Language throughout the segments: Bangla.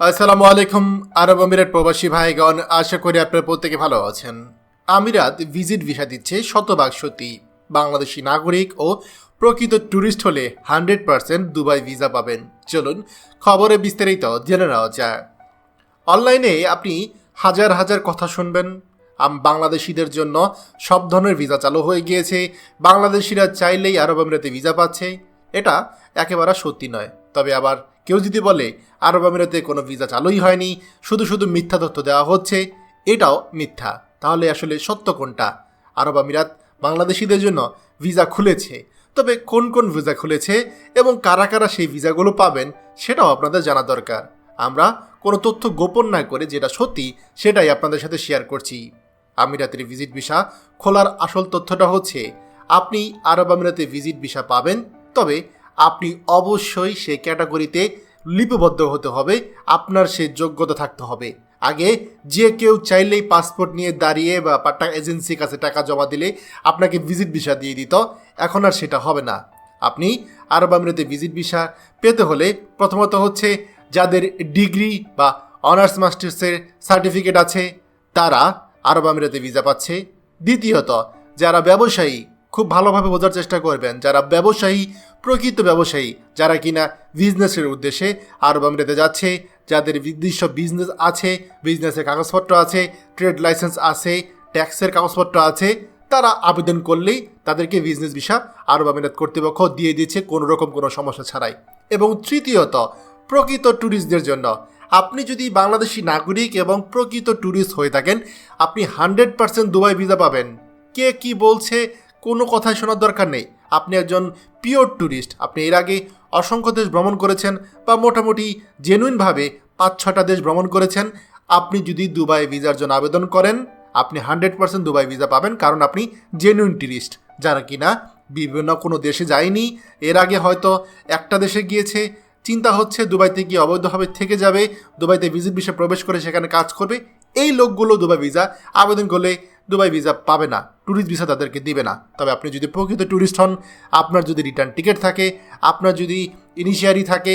আসসালামু আলাইকুম, আরব আমিরাত প্রবাসী ভাইগণ। আশা করি আপনারা প্রত্যেকে ভালো আছেন। আমিরাত ভিজিট ভিসা দিচ্ছে শতভাগ সত্যি বাংলাদেশি নাগরিক ও প্রকৃত ট্যুরিস্ট হলে হান্ড্রেড পার্সেন্ট দুবাই ভিসা পাবেন। চলুন খবরে বিস্তারিত জেনে নেওয়া যায় অনলাইনে আপনি হাজার হাজার কথা শুনবেন। বাংলাদেশিদের জন্য সব ধরনের ভিসা চালু হয়ে গিয়েছে। বাংলাদেশিরা চাইলেই আরব আমিরাতে ভিসা পাচ্ছে। এটা একেবারে সত্যি নয়। তবে আবার কেউ যদি বলে, আরব আমিরাতে কোনো ভিসা চালুই হয়নি, শুধু শুধু মিথ্যা তথ্য দেওয়া হচ্ছে, এটাও মিথ্যা। তাহলে আসলে সত্য কোনটা? আরব আমিরাত বাংলাদেশিদের জন্য ভিসা খুলেছে। তবে কোন কোন ভিসা খুলেছে এবং কারা কারা সেই ভিসাগুলো পাবেন, সেটাও আপনাদের জানা দরকার। আমরা কোনো তথ্য গোপন না করে যেটা সত্যি, সেটাই আপনাদের সাথে শেয়ার করছি। আমিরাতের ভিজিট ভিসা খোলার আসল তথ্যটা হচ্ছে, আপনি আরব আমিরাতে ভিজিট ভিসা পাবেন, তবে আপনি অবশ্যই সে ক্যাটাগরিতে লিপিবদ্ধ হতে হবে, আপনার সে যোগ্যতা থাকতে হবে। আগে যে কেউ চাইলেই পাসপোর্ট নিয়ে দাঁড়িয়ে বা টাকা এজেন্সির কাছে টাকা জমা দিলে আপনাকে ভিজিট ভিসা দিয়ে দিত, এখন আর সেটা হবে না। আপনি আরব আমিরাতে ভিজিট ভিসা পেতে হলে প্রথমত হচ্ছে যাদের ডিগ্রি বা অনার্স মাস্টার্সের সার্টিফিকেট আছে, তারা আরব আমিরাতে ভিসা পাচ্ছে। দ্বিতীয়ত, যারা ব্যবসায়ী, খুব ভালোভাবে বোঝার চেষ্টা করবেন, যারা ব্যবসায়ী প্রকৃত ব্যবসায়ী, যারা কিনা বিজনেসের উদ্দেশ্যে আরব আমিরাতে যাচ্ছে, যাদের নির্দিষ্ট বিজনেস আছে বিজনেসের কাগজপত্র আছে ট্রেড লাইসেন্স আছে ট্যাক্সের কাগজপত্র আছে, তারা আবেদন করলেই তাদেরকে বিজনেস ভিসা আরব আমিরাত কর্তৃপক্ষ দিয়ে দিচ্ছে কোনো রকম কোনো সমস্যা ছাড়াই। এবং তৃতীয়ত, প্রকৃত ট্যুরিস্টদের জন্য, আপনি যদি বাংলাদেশি নাগরিক এবং প্রকৃত ট্যুরিস্ট হয়ে থাকেন, আপনি হান্ড্রেড পার্সেন্ট দুবাই ভিসা পাবেন। কে কি বলছে, কোনো কথাই শোনার দরকার নেই। আপনি একজন পিওর ট্যুরিস্ট আপনি এর আগে অসংখ্য দেশ ভ্রমণ করেছেন বা মোটামুটি জেনুইনভাবে পাঁচ ছটা দেশ ভ্রমণ করেছেন। আপনি যদি দুবাই ভিসার জন্য আবেদন করেন, আপনি হান্ড্রেড পার্সেন্ট দুবাই ভিসা পাবেন কারণ আপনি জেনুইন ট্যুরিস্ট যারা কিনা বিভিন্ন কোনো দেশে যায়নি। এর আগে হয়তো একটা দেশে গিয়েছে। চিন্তা হচ্ছে দুবাইতে গিয়ে অবৈধভাবে থেকে যাবে, দুবাইতে ভিজিট ভিসা প্রবেশ করে সেখানে কাজ করবে। এই লোকগুলো দুবাই ভিসা আবেদন করলে দুবাই ভিসা পাবে না ট্যুরিস্ট ভিসা তাদেরকে দিবে না। তবে আপনি যদি প্রকৃত ট্যুরিস্ট হন, আপনার যদি রিটার্ন টিকিট থাকে, আপনার যদি ইনিশিয়ারি থাকে,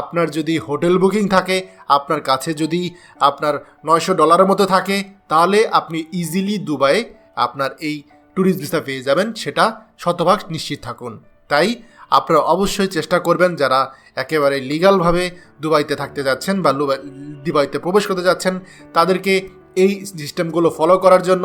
আপনার যদি হোটেল বুকিং থাকে, আপনার কাছে যদি আপনার নয়শো ডলারের মতো থাকে, তাহলে আপনি ইজিলি দুবাইয়ে আপনার এই ট্যুরিস্ট ভিসা পেয়ে যাবেন, সেটা শতভাগ নিশ্চিত থাকুন। তাই আপনারা অবশ্যই চেষ্টা করবেন যারা একেবারে লিগালভাবে দুবাইতে থাকতে যাচ্ছেন বা দুবাইতে প্রবেশ করতে যাচ্ছেন, তাদেরকে এই সিস্টেমগুলো ফলো করার জন্য